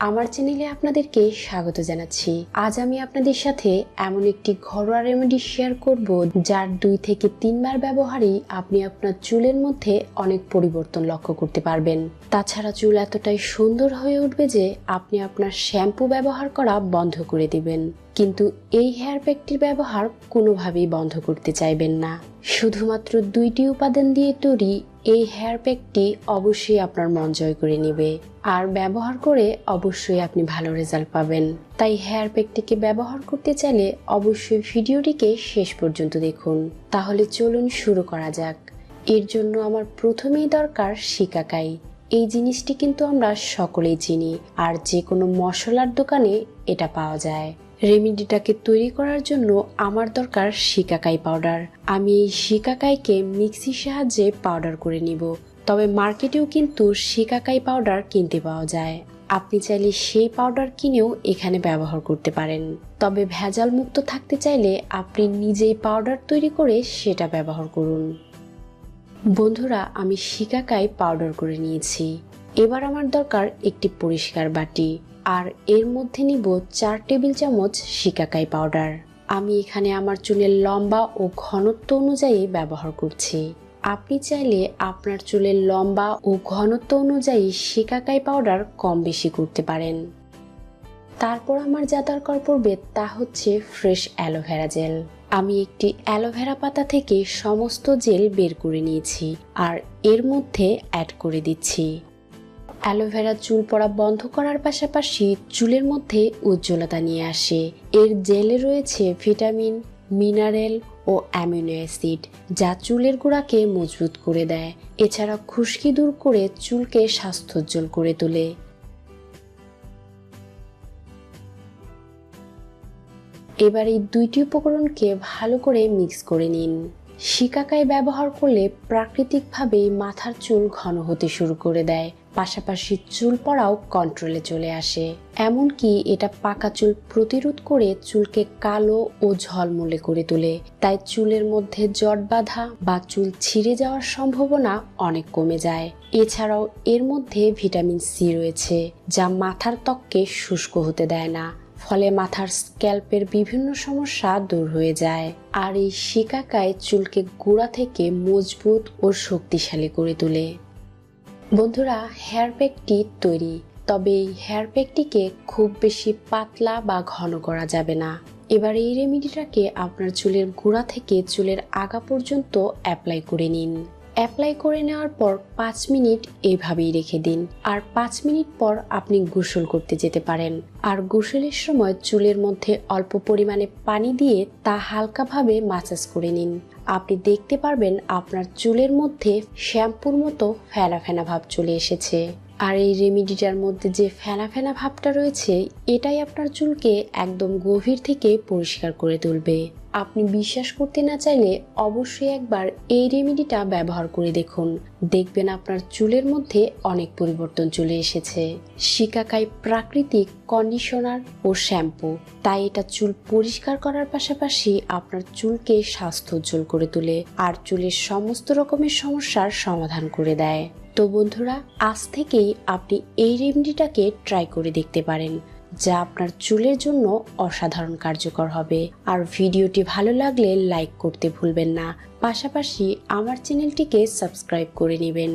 আমার চ্যানেলে আপনাদেরকে স্বাগত জানাচ্ছি। আজ আমি আপনাদের সাথে এমন একটি ঘরোয়া রেমেডি শেয়ার করব, যার দুই থেকে তিনবার ব্যবহারেই আপনি আপনার চুলের মধ্যে অনেক পরিবর্তন লক্ষ্য করতে পারবেন। তাছাড়া চুল এতটাই সুন্দর হয়ে উঠবে যে আপনি আপনার শ্যাম্পু ব্যবহার করা বন্ধ করে দিবেন। কিন্তু এই হেয়ার প্যাকটির ব্যবহার কোনোভাবেই বন্ধ করতে চাইবেন না। শুধুমাত্র দুইটি উপাদান দিয়ে তৈরি এই হেয়ার প্যাকটি অবশ্যই আপনার মন জয় করে নেবে। আর ব্যবহার করে অবশ্যই আপনি ভালো রেজাল্ট পাবেন। তাই হেয়ার প্যাকটিকে ব্যবহার করতে চাইলে অবশ্যই ভিডিওটিকে শেষ পর্যন্ত দেখুন। তাহলে চলুন শুরু করা যাক। এর জন্য আমার প্রথমেই দরকার শিকাকাই। এই জিনিসটি কিন্তু আমরা সকলেই চিনি, আর যে কোনো মশলার দোকানে এটা পাওয়া যায়। রেমিডিটাকে তৈরি করার জন্য আমার দরকার শিকাকাই পাউডার। আমি এই শিকাকাইকে মিক্সির সাহায্যে পাউডার করে নিব। তবে মার্কেটেও কিন্তু শিকাকাই পাউডার কিনতে পাওয়া যায়। আপনি চাইলে সেই পাউডার কিনেও এখানে ব্যবহার করতে পারেন। তবে ভেজাল মুক্ত থাকতে চাইলে আপনি নিজেই পাউডার তৈরি করে সেটা ব্যবহার করুন। বন্ধুরা, আমি শিকাকাই পাউডার করে নিয়েছি। এবার আমার দরকার একটি পরিষ্কার বাটি। আর এর মধ্যে নিব চার টেবিল চামচ শিকাকাই পাউডার আমি এখানে আমার চুলের লম্বা ও ঘনত্ব অনুযায়ী ব্যবহার করছি। আপনি চাইলে আপনার চুলের লম্বা ও ঘনত্ব অনুযায়ী শিকাকাই পাউডার কম বেশি করতে পারেন। তারপর আমার যা দরকার পড়বে তা হচ্ছে ফ্রেশ অ্যালোভেরা জেল আমি একটি অ্যালোভেরা পাতা থেকে সমস্ত জেল বের করে নিয়েছি আর এর মধ্যে অ্যাড করে দিচ্ছি। অ্যালোভেরা চুল পড়া বন্ধ করার পাশাপাশি চুলের মধ্যে উজ্জ্বলতা নিয়ে আসে। এর জেলে রয়েছে ভিটামিন, মিনারেল ও অ্যামিনো অ্যাসিড, যা চুলের গোড়াকে মজবুত করে দেয়। এছাড়া খুশকি দূর করে চুলকে স্বাস্থ্যোজ্জ্বল করে তোলে। এবার এই দুইটি উপকরণকে ভালো করে মিক্স করে নিন। শিকাকায় ব্যবহার করলে প্রাকৃতিকভাবে মাথার চুল ঘন হতে শুরু করে দেয়, পাশাপাশি চুল পড়াও কন্ট্রোলে চলে আসে। এমনকি এটা পাকা চুল প্রতিরোধ করে চুলকে কালো ও ঝলমলে করে তোলে, তাই চুলের মধ্যে জট বাঁধা বা চুল ছিঁড়ে যাওয়ার সম্ভাবনা অনেক কমে যায়। এছাড়াও এর মধ্যে ভিটামিন সি রয়েছে, যা মাথার ত্বককে শুষ্ক হতে দেয় না। ফলে মাথার স্ক্যাল্পের বিভিন্ন সমস্যা দূর হয়ে যায়। আর এই শিকাকায় চুলকে গোড়া থেকে মজবুত ও শক্তিশালী করে তোলে। বন্ধুরা হেয়ার প্যাকটি তৈরি। তবে এই হেয়ার প্যাকটিকে খুব বেশি পাতলা বা ঘন করা যাবে না। এবার এই রেমিডিটাকে আপনার চুলের গোড়া থেকে চুলের আগা পর্যন্ত অ্যাপ্লাই করে নিন। অ্যাপ্লাই করে নেওয়ার পর পাঁচ মিনিট এইভাবেই রেখে দিন। আর পাঁচ মিনিট পর আপনি গোসল করতে যেতে পারেন। আর গোসলের সময় চুলের মধ্যে অল্প পরিমাণে পানি দিয়ে তা হালকাভাবে মাসাজ করে নিন। আপনি দেখতে পারবেন আপনার চুলের মধ্যে শ্যাম্পুর মতো ফেনা ফেনা ভাব চলে এসেছে। আর এই রেমিডিটার মধ্যে যে ফেনা ফেনা ভাবটা রয়েছে, এটাই আপনার চুলকে একদম গভীর থেকে পরিষ্কার করে তুলবে। আপনি বিশ্বাস করতে না চাইলে অবশ্যই একবার এই রেমিডিটা ব্যবহার করে দেখুন। দেখবেন আপনার চুলের মধ্যে অনেক পরিবর্তন চলে এসেছে। শিকাকাই প্রাকৃতিক কন্ডিশনার ও শ্যাম্পু। তাই এটা চুল পরিষ্কার করার পাশাপাশি আপনার চুলকে স্বাস্থ্য উজ্জ্বল করে তোলে আর চুলের সমস্ত রকমের সমস্যার সমাধান করে দেয়। তো বন্ধুরা, আজ থেকেই আপনি এই রেমেডিটাকে ট্রাই করে দেখতে পারেন। যা আপনার চুলের জন্য অসাধারণ কার্যকর হবে। আর ভিডিওটি ভালো লাগলে লাইক করতে ভুলবেন না। পাশাপাশি আমার চ্যানেলটিকে সাবস্ক্রাইব করে নেবেন।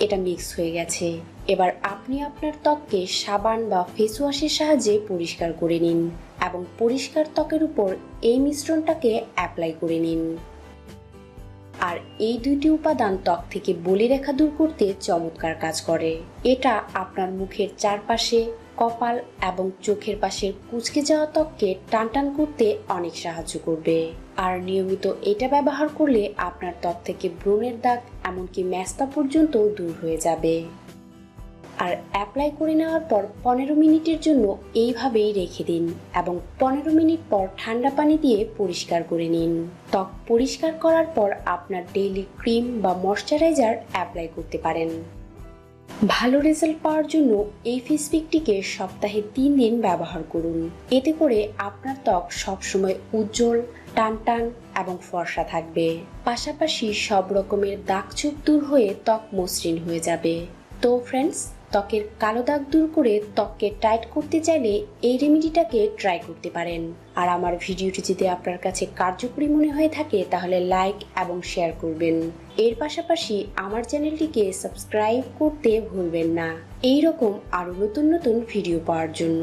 এটা মিক্স হয়ে গেছে। এবার আপনি আপনার ত্বককে সাবান বা ফেস ওয়াশের সাহায্যে পরিষ্কার করে নিন এবং পরিষ্কার ত্বকের উপর এই মিশ্রণটাকে অ্যাপ্লাই করে নিন। আর এই দুইটি উপাদান ত্বক থেকে বলি রেখা দূর করতে চমৎকার কাজ করে। এটা আপনার মুখের চারপাশে কপাল এবং চোখের পাশের কুচকে যাওয়া ত্বককে টানটান করতে অনেক সাহায্য করবে। আর নিয়মিত এটা ব্যবহার করলে আপনার ত্বক থেকে ব্রণের দাগ এমনকি ম্যাস্তা পর্যন্ত দূর হয়ে যাবে। আর অ্যাপ্লাই করে নেওয়ার পর পনেরো মিনিটের জন্য এইভাবেই রেখে দিন এবং পনেরো মিনিট পর ঠান্ডা পানি দিয়ে পরিষ্কার করে নিন। ত্বক পরিষ্কার করার পর আপনার ডেইলি ক্রিম বা ময়শ্চারাইজার অ্যাপ্লাই করতে পারেন। ভালো রেজাল্ট পাওয়ার জন্য এই ফেসপিকটিকে সপ্তাহে তিন দিন ব্যবহার করুন। এতে করে আপনার ত্বক সবসময় উজ্জ্বল টান টান এবং ফর্সা থাকবে। পাশাপাশি সব রকমের দাগ চুপ দূর হয়ে ত্বক মসৃণ হয়ে যাবে। তো ফ্রেন্ডস ত্বকের কালো দাগ দূর করে ত্বককে টাইট করতে চাইলে এই রেমেডিটাকে ট্রাই করতে পারেন। আর আমার ভিডিওটি যদি আপনার কাছে কার্যকরী মনে হয়ে থাকে, তাহলে লাইক এবং শেয়ার করবেন। এর পাশাপাশি আমার চ্যানেলটিকে সাবস্ক্রাইব করতে ভুলবেন না। এই রকম আরও নতুন নতুন ভিডিও পাওয়ার জন্য।